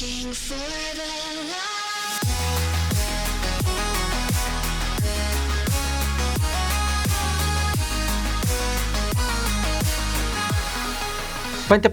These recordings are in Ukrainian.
looking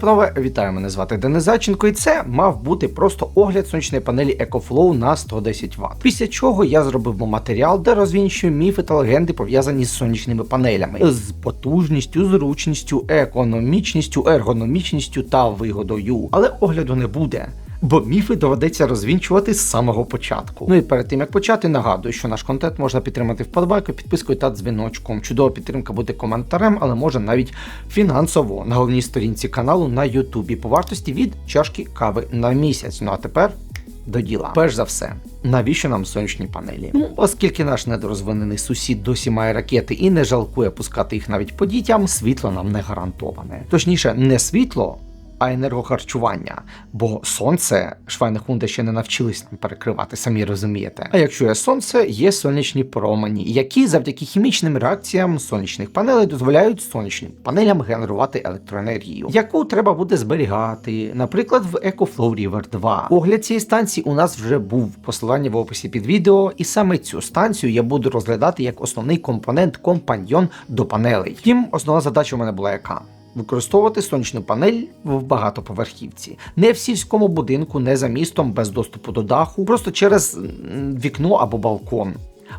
панове, вітаю, мене звати Денис Зайченко, і це мав бути просто огляд сонячної панелі EcoFlow на 110 Вт. Після чого я зробив матеріал, де розвінчую міфи та легенди пов'язані з сонячними панелями, з потужністю, зручністю, економічністю, ергономічністю та вигодою. Але огляду не буде. Бо міфи доведеться розвінчувати з самого початку. Ну і перед тим як почати, нагадую, що наш контент можна підтримати вподобайкою, підпискою та дзвіночком. Чудова підтримка буде коментарем, але може навіть фінансово на головній сторінці каналу на Ютубі по вартості від чашки кави на місяць. Ну а тепер. До діла. Перш за все, навіщо нам сонячні панелі? Ну, оскільки наш недорозвинений сусід досі має ракети і не жалкує пускати їх навіть по дітям, світло нам не гарантоване. Точніше, не світло, а енергохарчування. Бо сонце швайнехунди ще не навчились перекривати, самі розумієте. А якщо є сонце, є сонячні промені, які завдяки хімічним реакціям сонячних панелей дозволяють сонячним панелям генерувати електроенергію, яку треба буде зберігати, наприклад, в EcoFlow River 2. Огляд цієї станції у нас вже був посилання в описі під відео, і саме цю станцію я буду розглядати як основний компонент компаньйон до панелей. Втім, основна задача у мене була яка. Використовувати сонячну панель в багатоповерхівці, не в сільському будинку, не за містом, без доступу до даху, просто через вікно або балкон.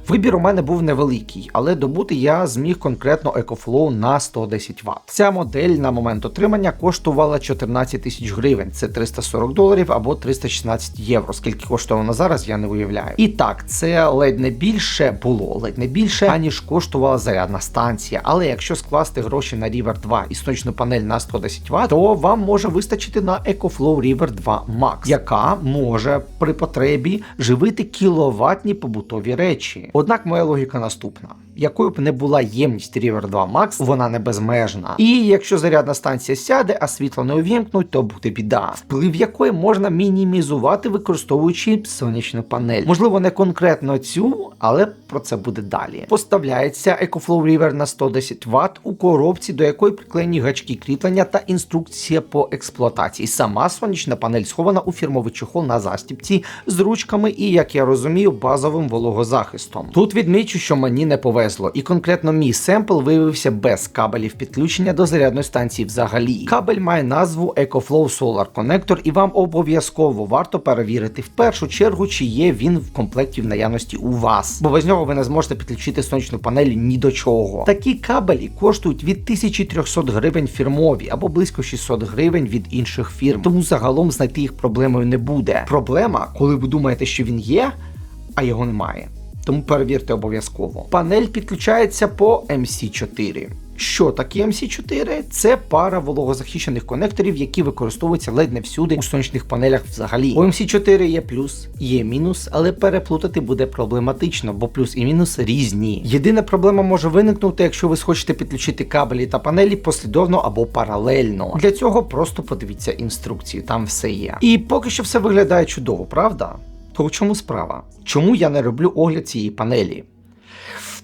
Вибір у мене був невеликий, але добути я зміг конкретно EcoFlow на 110 Вт. Ця модель на момент отримання коштувала 14 тисяч гривень, це 340 доларів або 316 євро. Скільки коштує вона зараз, я не уявляю. І так, це ледь не більше було, ледь не більше, аніж коштувала зарядна станція. Але якщо скласти гроші на River 2 і сонячну панель на 110 Вт, то вам може вистачити на EcoFlow River 2 Max, яка може при потребі живити кіловатні побутові речі. Однак моя логіка наступна: якою б не була ємність River 2 Max, вона не безмежна. І якщо зарядна станція сяде, а світло не увімкнуть, то буде біда, вплив якої можна мінімізувати, використовуючи сонячну панель. Можливо, не конкретно цю, але про це буде далі. Поставляється EcoFlow River на 110 Вт у коробці, до якої приклеєні гачки кріплення та інструкція по експлуатації. Сама сонячна панель схована у фірмовий чохол на застіпці з ручками і, як я розумію, базовим вологозахистом. Тут відмічу, що мені не повезло, і конкретно мій семпл виявився без кабелів підключення до зарядної станції взагалі. Кабель має назву EcoFlow Solar Connector, і вам обов'язково варто перевірити в першу чергу, чи є він в комплекті в наявності у вас, бо без нього ви не зможете підключити сонячну панель ні до чого. Такі кабелі коштують від 1300 гривень фірмові або близько 600 гривень від інших фірм. Тому загалом знайти їх проблемою не буде. Проблема, коли ви думаєте, що він є, а його немає. Тому перевірте обов'язково. Панель підключається по MC4. Що таке MC4? Це пара вологозахищених конекторів, які використовуються ледь не всюди у сонячних панелях взагалі. У MC4 є плюс, є мінус, але переплутати буде проблематично, бо плюс і мінус різні. Єдина проблема може виникнути, якщо ви схочете підключити кабелі та панелі послідовно або паралельно. Для цього просто подивіться інструкцію, там все є. І поки що все виглядає чудово, правда? То у чому справа? Чому я не роблю огляд цієї панелі?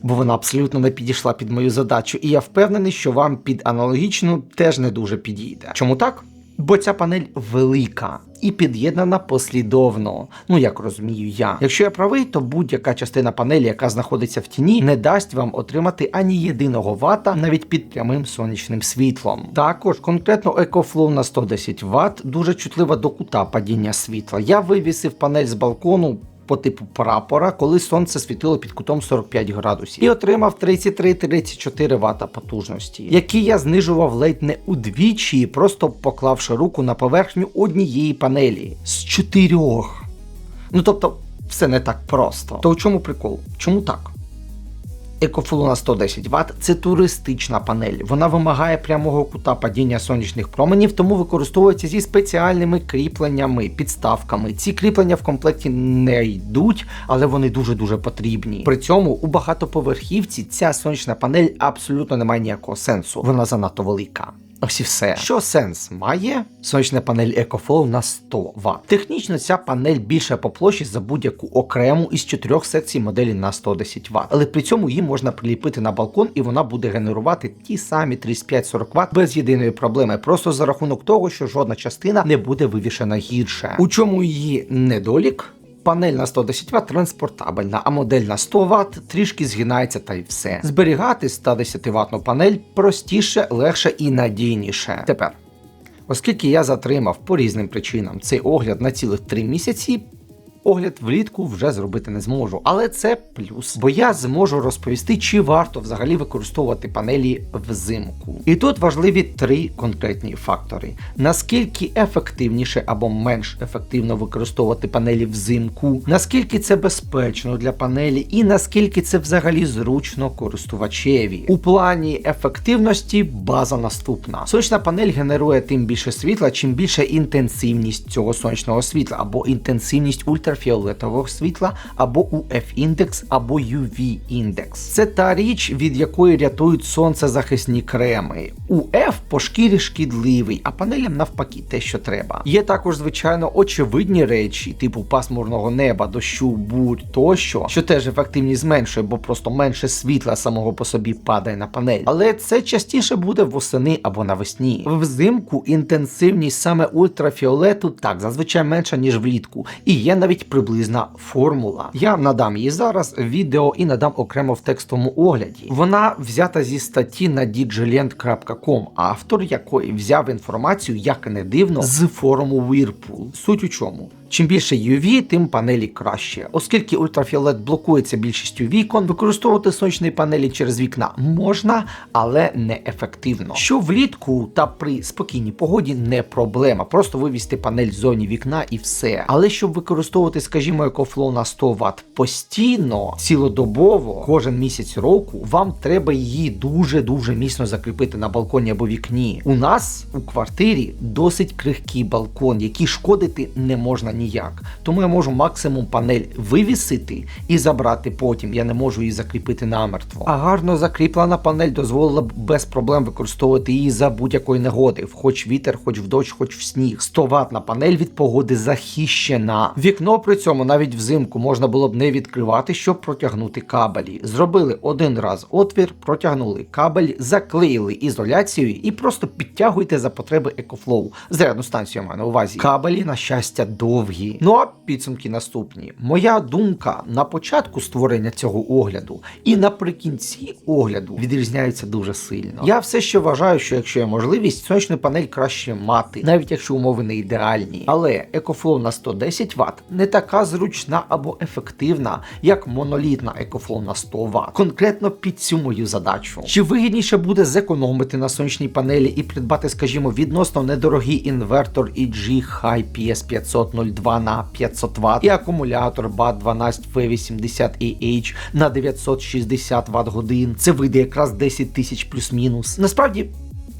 Бо вона абсолютно не підійшла під мою задачу, і я впевнений, що вам під аналогічну теж не дуже підійде. Чому так? Бо ця панель велика і під'єднана послідовно. Ну як розумію я. Якщо я правий, то будь-яка частина панелі, яка знаходиться в тіні, не дасть вам отримати ані єдиного вата навіть під прямим сонячним світлом. Також конкретно EcoFlow на 110 Вт дуже чутлива до кута падіння світла. Я вивісив панель з балкону. По типу прапора, коли сонце світило під кутом 45 градусів, і отримав 33-34 Вт потужності, які я знижував ледь не удвічі, просто поклавши руку на поверхню однієї панелі з чотирьох. Ну тобто, все не так просто. То в чому прикол? Чому так? EcoFlow на 110 Вт це туристична панель. Вона вимагає прямого кута падіння сонячних променів, тому використовується зі спеціальними кріпленнями, підставками. Ці кріплення в комплекті не йдуть, але вони дуже-дуже потрібні. При цьому у багатоповерхівці ця сонячна панель абсолютно не має ніякого сенсу. Вона занадто велика. Ось і все. Що сенс має сонячна панель EcoFlow на 100 Вт? Технічно ця панель більша по площі за будь-яку окрему із чотирьох секцій моделі на 110 Вт. Але при цьому її можна приліпити на балкон і вона буде генерувати ті самі 35-40 Вт без єдиної проблеми, просто за рахунок того, що жодна частина не буде вивішена гірше. У чому її недолік? Панель на 110 Вт транспортабельна, а модель на 100 Вт трішки згинається та й все. Зберігати 110 ватну панель простіше, легше і надійніше. Тепер, оскільки я затримав по різним причинам цей огляд на цілих 3 місяці. Огляд влітку вже зробити не зможу, але це плюс, бо я зможу розповісти, чи варто взагалі використовувати панелі взимку. І тут важливі три конкретні фактори: наскільки ефективніше або менш ефективно використовувати панелі взимку, наскільки це безпечно для панелі, і наскільки це взагалі зручно користувачеві. У плані ефективності база наступна. Сонячна панель генерує тим більше світла, чим більше інтенсивність цього сонячного світла, або інтенсивність ультрафіолетового світла, або UF-індекс, або UV-індекс. Це та річ, від якої рятують сонцезахисні креми. UF по шкірі шкідливий, а панелям навпаки те, що треба. Є також, звичайно, очевидні речі, типу пасмурного неба, дощу, бурь тощо, що теж ефективність зменшує, бо просто менше світла самого по собі падає на панель. Але це частіше буде восени або навесні. Взимку інтенсивність саме ультрафіолету так зазвичай менша, ніж влітку, і є навіть приблизна формула. Я надам її зараз відео і надам окремо в текстовому огляді. Вона взята зі статті на djland.com, автор якої взяв інформацію, як не дивно, з форуму Whirlpool. Суть у чому? Чим більше UV, тим панелі краще. Оскільки ультрафіолет блокується більшістю вікон, використовувати сонячні панелі через вікна можна, але не ефективно. Що влітку та при спокійній погоді не проблема. Просто вивести панель з зоні вікна і все. Але щоб використовувати, скажімо, EcoFlow на 100 Вт постійно, цілодобово, кожен місяць року, вам треба її дуже-дуже міцно закріпити на балконі або вікні. У нас у квартирі досить крихкий балкон, який шкодити не можна ніяк. Тому я можу максимум панель вивісити і забрати потім. Я не можу її закріпити намертво. А гарно закріплена панель дозволила б без проблем використовувати її за будь-якої негоди, хоч вітер, хоч в дощ, хоч в сніг. 100 ватна панель від погоди захищена. Вікно при цьому навіть взимку можна було б не відкривати, щоб протягнути кабелі. Зробили один раз отвір, протягнули кабель, заклеїли ізоляцією і просто підтягуйте за потреби EcoFlow. Зарядну станцію я маю на увазі. Кабелі, на щастя, довгі довгі. Ну а підсумки наступні. Моя думка на початку створення цього огляду і наприкінці огляду відрізняється дуже сильно. Я все ще вважаю, що якщо є можливість, сонячну панель краще мати, навіть якщо умови не ідеальні. Але EcoFlow на 110 Вт не така зручна або ефективна, як монолітна EcoFlow на 100 Вт. Конкретно під цю мою задачу. Чи вигідніше буде зекономити на сонячній панелі і придбати, скажімо, відносно недорогий інвертор EG High PS500 2 на 500 Вт і акумулятор ba 12 v 80 ah на 960 Вт годин. Це вийде якраз 10 тисяч плюс-мінус. Насправді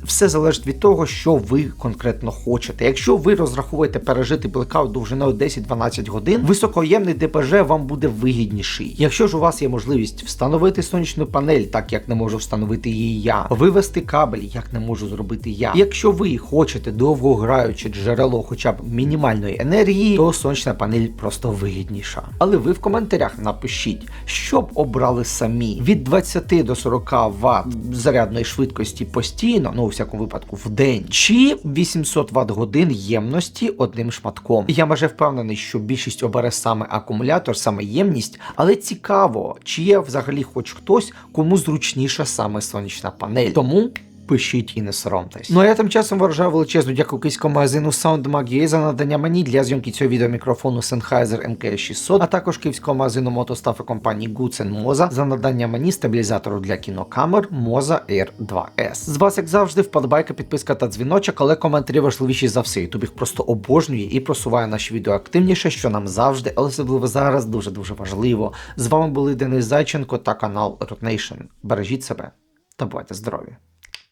все залежить від того, що ви конкретно хочете. Якщо ви розраховуєте пережити блекаут довжиною 10-12 годин, високоємний ДПЖ вам буде вигідніший. Якщо ж у вас є можливість встановити сонячну панель, так як не можу встановити її я, вивести кабель, як не можу зробити я. Якщо ви хочете довгограюче джерело, хоча б мінімальної енергії, то сонячна панель просто вигідніша. Але ви в коментарях напишіть, що б обрали самі від 20 до 40 Вт зарядної швидкості постійно, ну всякому випадку в день, чи 800 Вт годин ємності одним шматком. Я майже впевнений, що більшість обере саме акумулятор, саме ємність, але цікаво, чи є взагалі хоч хтось, кому зручніша саме сонячна панель. Тому. Пишіть і не соромтесь. Ну а я тим часом виражаю величезну дякую київському магазину SoundMag.ua за надання мені для зйомки цього відео мікрофону Sennheiser MK600, а також київського магазину мотостафи компанії Goodsen Moza за надання мені стабілізатору для кінокамер Moza Air 2S. З вас, як завжди, вподобайка, підписка та дзвіночок, але коментарі важливіші за все. Ютуб їх просто обожнює і просуває наші відео активніше, що нам завжди, але особливо зараз дуже дуже важливо. З вами були Денис Зайченко та канал Root Nation. Бережіть себе та бувайте здорові!